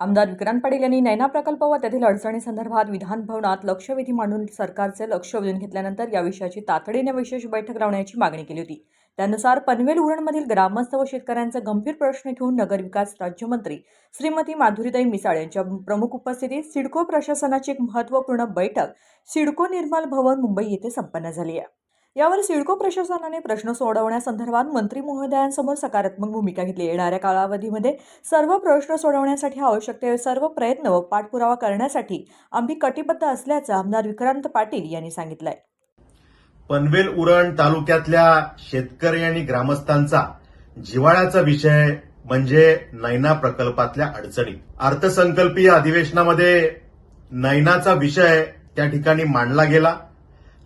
आमदार विक्रांत पाटील यांनी नैना प्रकल्प व त्यातील अडचणीसंदर्भात विधानभवनात लक्षवेधी मांडून सरकारचे लक्ष वेधून घेतल्यानंतर या विषयाची तातडीने विशेष बैठक लावण्याची मागणी केली होती. त्यानुसार पनवेल उरणमधील ग्रामस्थ व शेतकऱ्यांचे गंभीर प्रश्न घेऊन नगरविकास राज्यमंत्री श्रीमती माधुरीताई मिसाळ यांच्या प्रमुख उपस्थितीत सिडको प्रशासनाची एक महत्त्वपूर्ण बैठक सिडको निर्मल भवन मुंबई येथे संपन्न झाली आहे. यावर सिडको प्रशासनाने प्रश्न सोडवण्यासंदर्भात मंत्री महोदयांसमोर सकारात्मक भूमिका घेतली. येणाऱ्या कालावधीमध्ये सर्व प्रश्न सोडवण्यासाठी आवश्यक ते सर्व प्रयत्न व पाठपुरावा करण्यासाठी आम्ही कटिबद्ध असल्याचं आमदार विक्रांत पाटील यांनी सांगितलंय. पनवेल उरण तालुक्यातल्या शेतकरी आणि ग्रामस्थांचा जिव्हाळ्याचा विषय म्हणजे नैना प्रकल्पातल्या अडचणी. अर्थसंकल्पीय अधिवेशनामध्ये नैनाचा विषय त्या ठिकाणी मांडला गेला.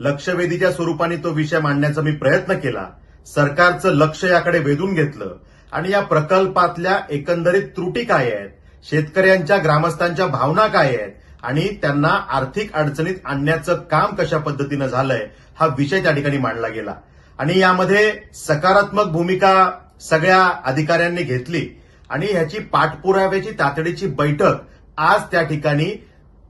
लक्षवेधीच्या स्वरूपाने तो विषय मांडण्याचा मी प्रयत्न केला. सरकारचं लक्ष याकडे वेधून घेतलं. आणि या प्रकल्पातल्या एकंदरीत त्रुटी काय आहेत? शेतकऱ्यांच्या ग्रामस्थांच्या भावना काय आहेत? आणि त्यांना आर्थिक अडचणीत आणण्याचं काम कशा पद्धतीनं झालंय हा विषय त्या ठिकाणी मांडला गेला. आणि यामध्ये सकारात्मक भूमिका सगळ्या अधिकाऱ्यांनी घेतली. आणि ह्याची पाठपुराव्याची तातडीची बैठक आज त्या ठिकाणी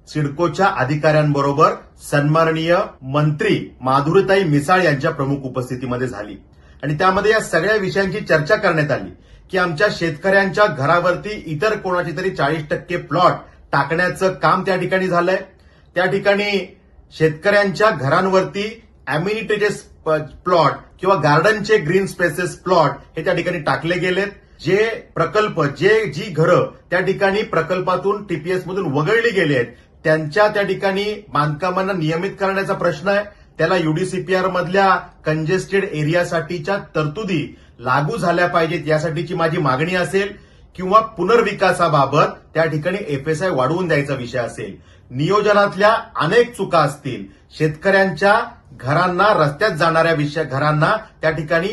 सिडकोच्या अधिकाऱ्यांबरोबर सन्माननीय मंत्री माधुरीताई मिसाळ यांच्या प्रमुख उपस्थितीमध्ये झाली. आणि त्यामध्ये या सगळ्या विषयांची चर्चा करण्यात आली की आमच्या शेतकऱ्यांच्या घरावरती इतर कोणाची तरी चाळीस टक्के प्लॉट टाकण्याचं काम त्या ठिकाणी झालंय. त्या ठिकाणी शेतकऱ्यांच्या घरांवरती अम्युनिटीचे प्लॉट किंवा गार्डनचे ग्रीन स्पेसेस प्लॉट हे त्या ठिकाणी टाकले गेलेत. जे प्रकल्प जे जी घरं त्या ठिकाणी प्रकल्पातून टीपीएस मधून वगळली गेली आहेत त्यांच्या त्या ठिकाणी बांधकामांना नियमित करण्याचा प्रश्न आहे. त्याला युडीसीपीआर मधल्या कंजेस्टेड एरियासाठीच्या तरतुदी लागू झाल्या पाहिजेत यासाठीची माझी मागणी असेल किंवा पुनर्विकासाबाबत त्या ठिकाणी एफएसआय वाढवून द्यायचा विषय असेल. नियोजनातल्या अनेक चुका असतील. शेतकऱ्यांच्या घरांना रस्त्यात जाणाऱ्या विषय घरांना त्या ठिकाणी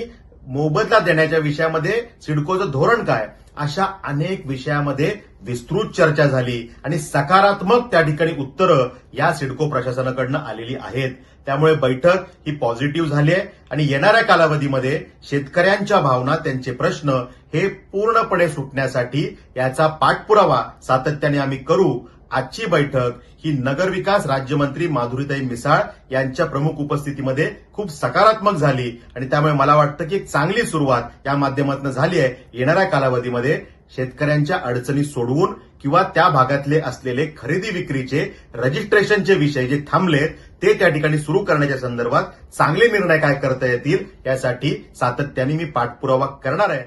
मोबदला देण्याच्या विषयामध्ये सिडकोचं धोरण काय? अशा अनेक विषयामध्ये विस्तृत चर्चा झाली आणि सकारात्मक त्या ठिकाणी उत्तरं या सिडको प्रशासनाकडनं आलेली आहेत. त्यामुळे बैठक ही पॉझिटिव्ह झाली आहे आणि येणाऱ्या कालावधीमध्ये शेतकऱ्यांच्या भावना त्यांचे प्रश्न हे पूर्णपणे सुटण्यासाठी याचा पाठपुरावा सातत्याने आम्ही करू आजची बैठक ही नगरविकास राज्यमंत्री माधुरीताई मिसाळ यांच्या प्रमुख उपस्थितीमध्ये खूप सकारात्मक झाली. आणि त्यामुळे मला वाटतं की एक चांगली सुरुवात या माध्यमातून झाली आहे. येणाऱ्या कालावधीमध्ये शेतकऱ्यांच्या अडचणी सोडवून किंवा त्या भागातले असलेले खरेदी विक्रीचे रजिस्ट्रेशनचे विषय जे थांबलेत ते त्या ठिकाणी सुरू करण्याच्या संदर्भात चांगले निर्णय काय करता येतील यासाठी सातत्याने मी पाठपुरावा करणार आहे.